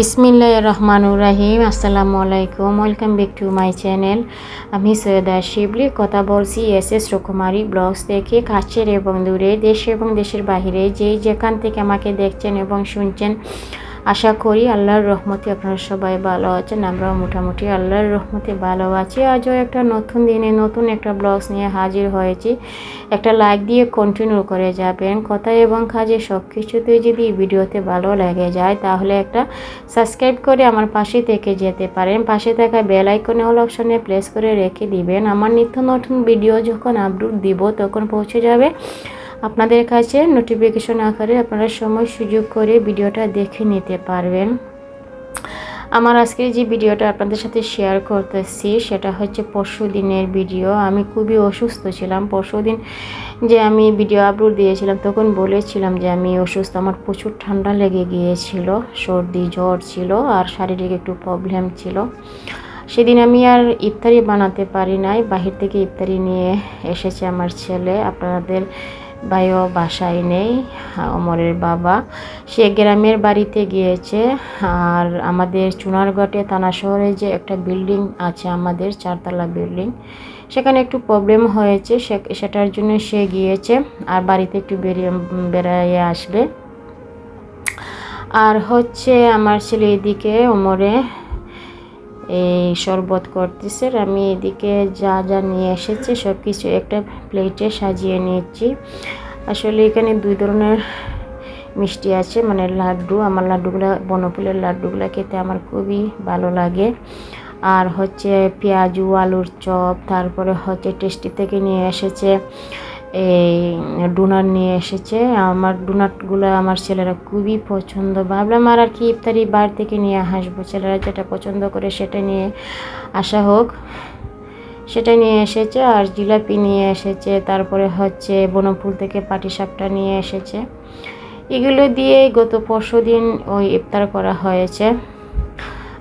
বিসমিল্লাহ রহমানুর রাহিম, আসসালামু আলাইকুম, welcome back to my channel. আমি সৈয়দা শিবলি, কথা বলছি এস এস রকুমারি ব্লগস দেখে কাছের এবং দূরে, দেশে এবং দেশের বাহিরে, যে যেখান থেকে আমাকে দেখছেন এবং শুনছেন আশা করি আল্লাহর রহমতে আপনারা সবাই ভালো আছেন, আমরাও মোটামুটি আল্লাহর রহমতে ভালো আছি। আজও একটা নতুন দিনে নতুন একটা ব্লগস নিয়ে হাজির হয়েছি। একটা লাইক দিয়ে কন্টিনিউ করে যাবেন। কথা এবং কাজে সব কিছুতেই যদি ভিডিওতে ভালো লেগে যায়, তাহলে একটা সাবস্ক্রাইব করে আমার পাশে থেকে যেতে পারেন। পাশে থাকা বেল আইকনে হল অপশনে প্লেস করে রেখে দিবেন। আমার নিত্য নতুন ভিডিও যখন আপলোড দিব, তখন পৌঁছে যাবে। আপনাদের কাছে নোটিফিকেশন আকারে আপনারা সময় সুযোগ করে ভিডিওটা দেখে নিতে পারবেন। আমার আজকে যে ভিডিওটা আপনাদের সাথে শেয়ার করতেছি, সেটা হচ্ছে পরশু দিনের ভিডিও আমি খুবই অসুস্থ ছিলাম। পরশু দিন যে আমি ভিডিও আপলোড দিয়েছিলাম, তখন বলেছিলাম যে আমি অসুস্থ। আমার প্রচুর ঠান্ডা লেগে গিয়েছিল, সর্দি, জ্বর ছিল, আর শারীরিক একটু প্রবলেম ছিল। সেদিন আমি আর ইফতারি বানাতে পারি নাই। বাহির থেকে ইফতারি নিয়ে এসেছে আমার ছেলে। আপনাদের ভাইও বাসায় নেই অমরের বাবা। সে গ্রামের বাড়িতে গিয়েছে, আর আমাদের চুনারগটে থানা শহরে যে একটা বিল্ডিং আছে আমাদের, চারতলা বিল্ডিং, সেখানে একটু প্রবলেম হয়েছে সেটার জন্য সে গিয়েছে, আর বাড়িতে একটু বেরিয়ে, বেড়াইয়ে আসবে। আর হচ্ছে আমার ছেলে এদিকে ওমরে এই শরবত করতেছে। আমি এদিকে যা যা নিয়ে এসেছি সব কিছু একটা প্লেটে সাজিয়ে নিয়েছি। আসলে এখানে দুই ধরনের মিষ্টি আছে মানে লাড্ডু। আমার লাড্ডুগুলো, বনফুলের লাড্ডুগুলো খেতে আমার খুবই ভালো লাগে। আর হচ্ছে পেঁয়াজু, আলুর চপ, তারপরে হচ্ছে টেস্টি থেকে নিয়ে এসেছে এই ডোনাট নিয়ে এসেছে। আমার ডোনাটগুলো আমার ছেলেরা খুবই পছন্দ। ভাবলাম আর আর কি ইফতারি বার থেকে নিয়ে আসব। ছেলেরা যেটা পছন্দ করে সেটা নিয়ে আসা হোক। সেটা নিয়ে এসেছে আর জিলাপি নিয়ে এসেছে। তারপরে হচ্ছে বনফুল থেকে পাটিসাপটা নিয়ে এসেছে। এগুলো দিয়ে গত পরশু দিন ওই ইফতার করা হয়েছে।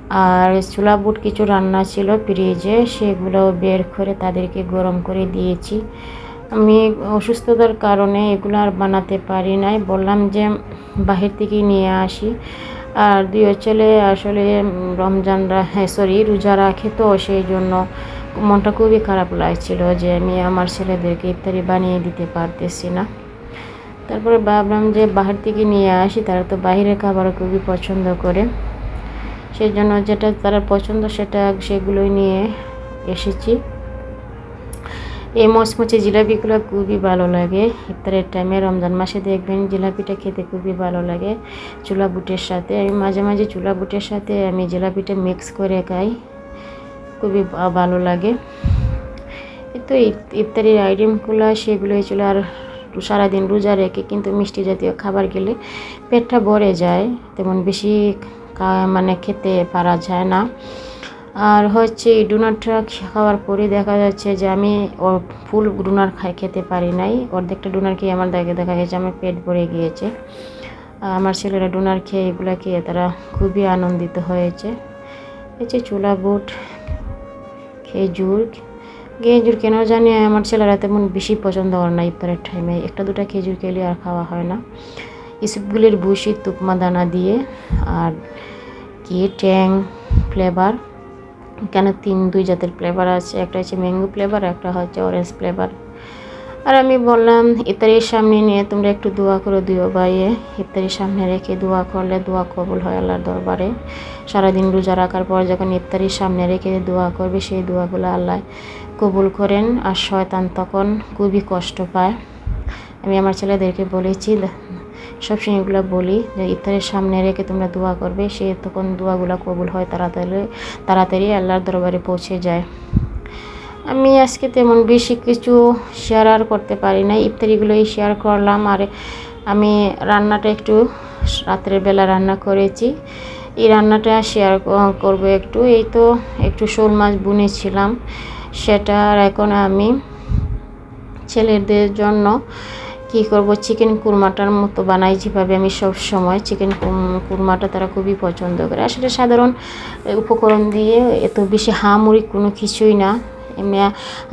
আর চুলা বুট কিছু রান্না ছিল ফ্রিজে। সেগুলো বের করে তাদেরকে গরম করে দিয়েছি। আমি অসুস্থতার কারণে এগুলো আর বানাতে পারি নাই। বললাম যে বাহির থেকে নিয়ে আসি। আর দুই ছেলে আসলে রমজানরা হ্যাঁ সরি রোজা রাখে তো সেই জন্য মনটা খুবই খারাপ লাগছিল যে আমি আমার ছেলেদেরকে ইফতারি বানিয়ে দিতে পারতেছি না। তারপরে ভাবলাম যে বাহির থেকে নিয়ে আসি, তারা তো বাহিরের খাবার খুবই পছন্দ করে। সেই জন্য যেটা তারা পছন্দ সেটা সেগুলোই নিয়ে এসেছি। এই মচমচে জিলাপিগুলো খুবই ভালো লাগে। ইফতারের টাইমে রমজান মাসে দেখবেন জিলাপিটা খেতে খুবই ভালো লাগে। চুলা বুটের সাথে, আমি মাঝে মাঝে চুলা বুটের সাথে আমি জিলাপিটা মিক্স করে খাই। খুবই ভালো লাগে। তো ইফতারির আইটেমগুলো, সেগুলো ছিল আর সারাদিন রোজা রেখে কিন্তু মিষ্টি জাতীয় খাবার গেলে পেটটা ভরে যায়। তেমন বেশি মানে খেতে পারা যায় না। আর হচ্ছে এই ডোনাটটা খাওয়ার পরে দেখা যাচ্ছে যে আমি ফুল ডোনার খাই খেতে পারি নাই। অর্ধেকটা ডোনার খেয়ে আমার দেখে দেখা গেছে আমার পেট ভরে গিয়েছে। আমার ছেলেরা ডোনার খেয়ে এগুলো খেয়ে তারা খুবই আনন্দিত হয়েছে। যে চুলা বুট, খেজুর খেজুর কেন জানি আমার ছেলেরা তেমন বেশি পছন্দ করে না ইফতারের টাইমে একটা দুটা খেজুর খেলে আর খাওয়া হয় না। ইসুপগুলির ভুসি তুকমা দানা দিয়ে আর কি ট্যাং, ফ্লেভার। এখানে তিন, দুই জাতের ফ্লেভার আছে? একটা হচ্ছে ম্যাঙ্গো ফ্লেভার একটা হচ্ছে অরেঞ্জ ফ্লেভার আর আমি বললাম ইফতারির সামনে নিয়ে তোমরা একটু দোয়া করো দুয়ো বাইয়ে ইফতারির সামনে রেখে দোয়া করলে দোয়া কবুল হয় আল্লাহর দরবারে। সারাদিন রোজা রাখার পর যখন ইফতারির সামনে রেখে দোয়া করবে, সেই দোয়াগুলো আল্লাহ কবুল করেন। আর শয়তান তখন খুবই কষ্ট পায়। আমি আমার ছেলেদেরকে বলেছি সবসময় এগুলো বলি যে, ইফতারের সামনে রেখে তোমরা দোয়া করবে, সে তখন দোয়াগুলো কবুল হয় তাড়াতাড়ি তাড়াতাড়ি আল্লাহর দরবারে পৌঁছে যায়। আমি আজকে তেমন বেশি কিছু শেয়ার আর করতে পারি না ইফতারিগুলোই শেয়ার করলাম আর আমি রান্নাটা একটু রাত্রের বেলা রান্না করেছি। এই রান্নাটা শেয়ার করব একটু। এই তো একটু শোল মাছ বুনেছিলাম। সেটা এখন আমি ছেলেদের জন্য কী করব? চিকেন কুরমাটার মতো বানাই যেভাবে আমি সব সময়। চিকেন কুরমাটা তারা খুবই পছন্দ করে। আসলে সাধারণ উপকরণ দিয়ে এত বেশি হামুড়ি কোনো কিছুই না। এমনি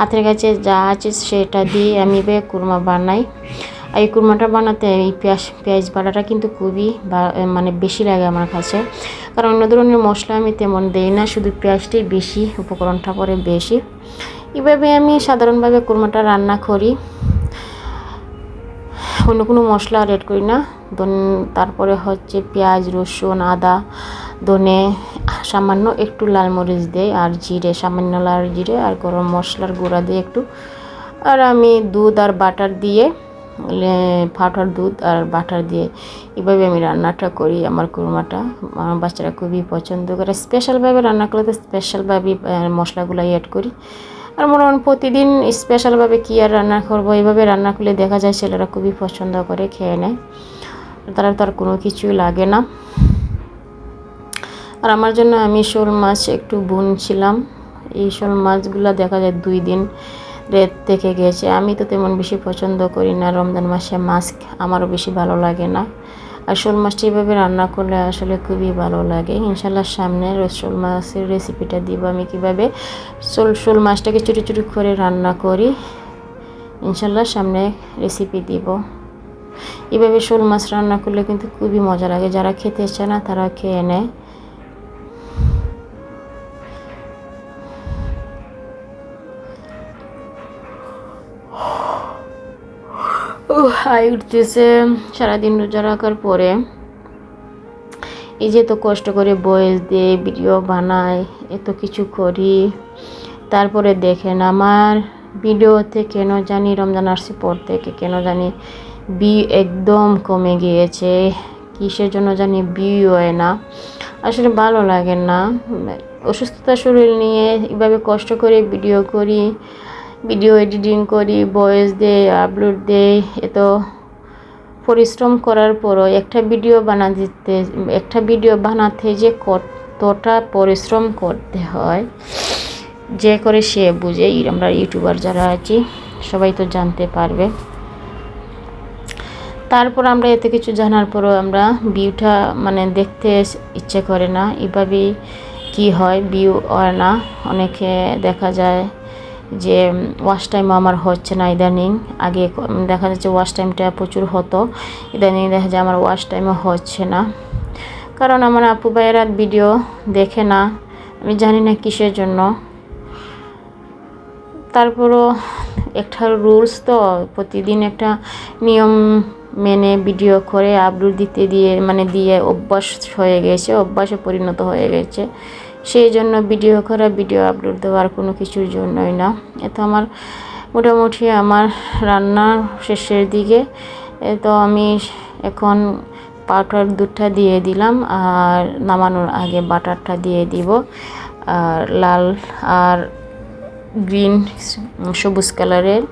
হাতের কাছে যা আছে সেটা দিয়ে আমি বে কুরমা বানাই। আর এই কুরমাটা বানাতে এই পেঁয়াজ পেঁয়াজ বাটাটা কিন্তু খুবই মানে বেশি লাগে আমার কাছে। কারণ অন্য ধরনের মশলা আমি তেমন দেই না, শুধু পেঁয়াজটাই বেশি, উপকরণটা পরে বেশি। এভাবে আমি সাধারণভাবে কুরমাটা রান্না করি। অন্য কোনো মশলা অ্যাড করি না। দন- তারপরে হচ্ছে পেঁয়াজ, রসুন, আদা, ধনে, সামান্য একটু লাল মরিচ দেই আর জিরে, সামান্য লাল জিরে আর গরম মশলার গুঁড়া দিয়ে একটু। আর আমি দুধ আর বাটার দিয়ে ফাটার দুধ আর বাটার দিয়ে এভাবে আমি রান্নাটা করি আমার কুরমাটা। আমার বাচ্চারা খুবই পছন্দ করে। স্পেশালভাবে রান্না করলে তো স্পেশালভাবে মশলাগুলো অ্যাড করি। আর মনে হয় প্রতিদিন স্পেশালভাবে কী আর রান্না করব? এইভাবে রান্না করলে দেখা যায় ছেলেরা খুবই পছন্দ করে, খেয়ে নেয়। তারা তার কোনো কিছুই লাগে না। আর আমার জন্য আমি শোল মাছ একটু বুনছিলাম। এই শোল মাছগুলো দেখা যায় দুই দিন রেত থেকে গেছে। আমি তো তেমন বেশি পছন্দ করি না। রমজান মাসে মাছ আমারও বেশি ভালো লাগে না। আর শোল মাছটা এভাবে রান্না করলে আসলে খুবই ভালো লাগে। ইনশাল্লাহ সামনে শোল মাছের রেসিপিটা দিব আমি কীভাবে। শোল শোল মাছটাকে ছোটো ছোটো করে রান্না করি। ইনশাল্লাহ সামনে রেসিপি দিব। এভাবে শোল মাছ রান্না করলে কিন্তু খুবই মজা লাগে। যারা খেতে চায় না তারা খেয়ে নেয়। হাই উঠতেছে, সারাদিন রোজা রাখার পরে। এই যে তো কষ্ট করে বয়েস দিয়ে, ভিডিও বানাই এত কিছু করি। তারপরে দেখেন আমার ভিডিওতে কেন জানি রমজান আসছে পর থেকে কেন জানি বি একদম কমে গিয়েছে। কিসের জন্য জানি বি হয় না। আসলে ভালো লাগে না। অসুস্থতা শরীর নিয়ে এভাবে কষ্ট করে ভিডিও করি। ভিডিও এডিটিং করি ভয়েস দেই আপলোড দেই, এত পরিশ্রম করার পরও একটা ভিডিও বানা দিতে একটা ভিডিও বানাতে যে কতটা পরিশ্রম করতে হয়, যে করে সে বুঝে। আমরা ইউটিউবার যারা আছি, সবাই তো জানতে পারবে। তারপর আমরা এত কিছু জানার পরও আমরা ভিউটা মানে দেখতে ইচ্ছে করে না। এভাবেই কি হয় ভিউ হয় না। অনেকে দেখা যায় যে ওয়াশ টাইম আমার হচ্ছে না ইদানিং। আগে দেখা যাচ্ছে ওয়াশ টাইমটা প্রচুর হতো। ইদানিং দেখা যায় আমার ওয়াশ টাইমও হচ্ছে না। কারণ আমার আপু ভাইয়েরা ভিডিও দেখে না। আমি জানি না কিসের জন্য। তারপরও একটা রুলস তো, প্রতিদিন একটা নিয়ম মেনে ভিডিও করে আপলোড দিতে দিয়ে মানে দিয়ে অভ্যাস হয়ে গেছে, অভ্যাসে পরিণত হয়ে গেছে। সেই জন্য ভিডিও করা ভিডিও আপলোড দেওয়ার কোনো কিছুর জন্যই না। এ তো আমার মোটামুটি আমার রান্না শেষের দিকে তো আমি এখন পাউডার দুধটা দিয়ে দিলাম আর নামানোর আগে বাটারটা দিয়ে দিব। আর লাল আর গ্রিন সবুজ কালারের,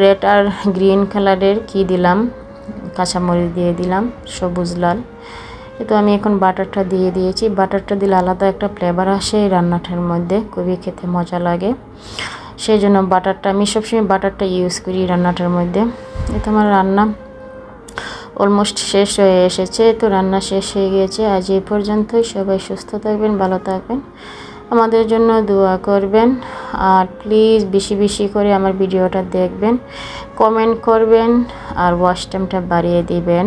রেড আর গ্রিন কালারের কি দিলাম? কাঁচামরিচ দিয়ে দিলাম, সবুজ লাল। তো আমি এখন বাটারটা দিয়ে দিয়েছি। বাটারটা দিলে আলাদা একটা ফ্লেভার আসে এই রান্নাটার মধ্যে, খুবই খেতে মজা লাগে। সেই জন্য বাটারটা, আমি সবসময় বাটারটা ইউজ করি রান্নাটার মধ্যে। এ তো আমার রান্না অলমোস্ট শেষ হয়ে এসেছে। তো রান্না শেষ হয়ে গিয়েছে। আজ এই পর্যন্তই। সবাই সুস্থ থাকবেন, ভালো থাকবেন। আমাদের জন্য দোয়া করবেন। আর প্লিজ বেশি বেশি করে আমার ভিডিওটা দেখবেন কমেন্ট করবেন, আর ওয়াশ টাইমটা বাড়িয়ে দিবেন।